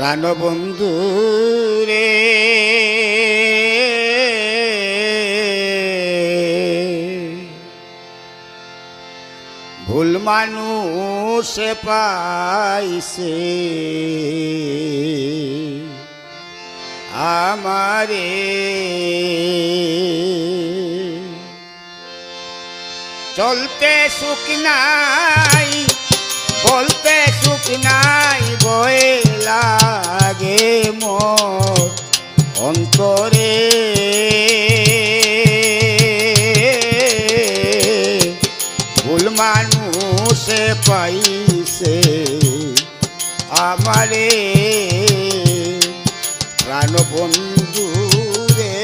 প্রাণবন্ধু রে ভুল মানুষ পাইছে। আমারে। চলতে সুখ নাই। বলতে সুখ নাই বয়ে লাগে মোর অন্তরে। ভুল মানুষে পাইছে আমারে। প্রাণবন্ধু রে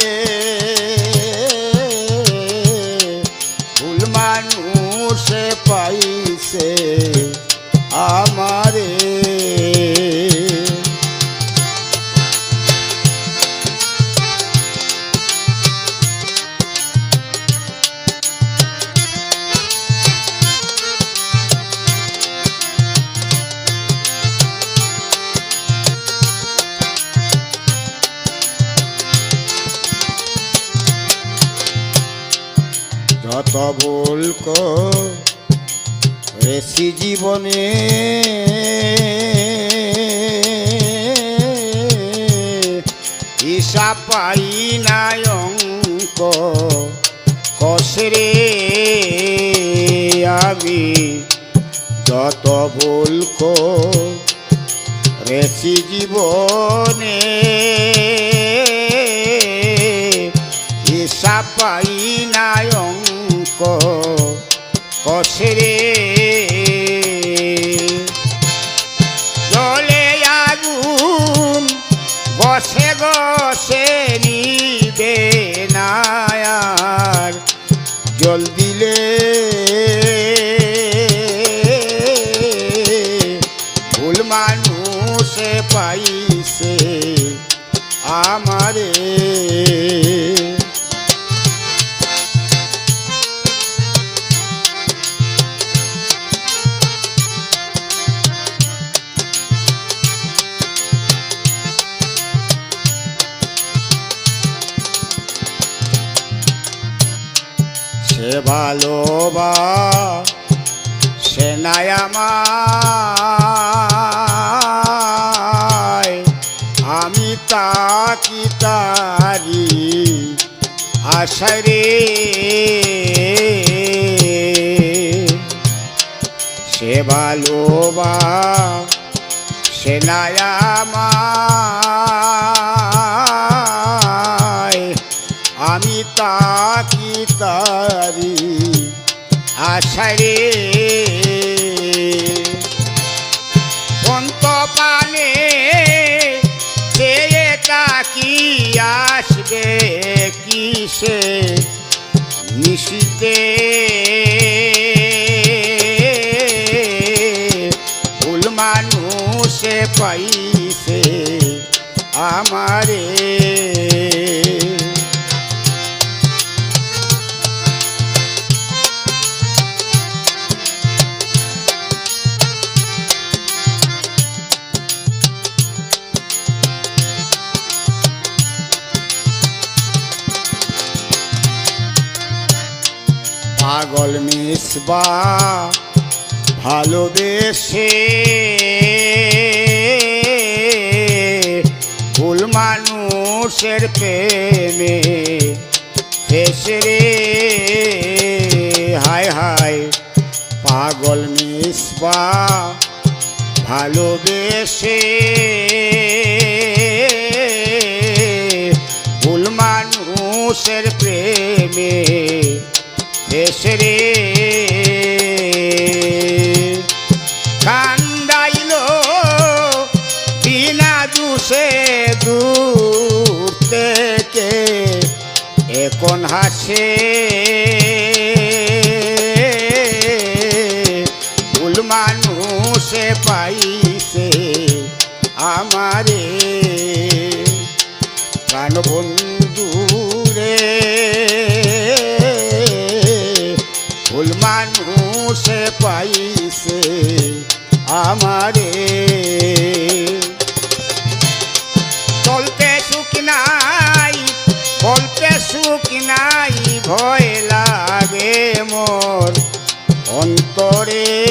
ভুল মানুষে পাইছে আমারে। যত ভুল করেছি জীবনে ঈশা পাই নাই অঙ্ক কসরে আমি যত ভুল করেছি জীবনে, ঈশা পাই নাই দিলে। ভুল মানুষে পাইছে ভালোবা সে নাই আমায়। আমি তাকি তারি সে ভালোবা আমি তাকি তারি আশারে অন্ত পানে চেয়ে তাকি আসবে কিসে নিশিতে? ভুল মানুষে পাইছে আমারে। পাগল মিসবা ভালোবেসে ভুল মানুষের প্রেমে ফেসে হায় হায়, পাগল মিসবা ভালোবেসে ভুল মানুষের প্রেমে হাসে ভুল মানুষে পাইছে আমারে। প্রাণবন্ধু রে ভুল মানুষে পাইছে আমারে। ভয় লাগে মোর অন্তরে।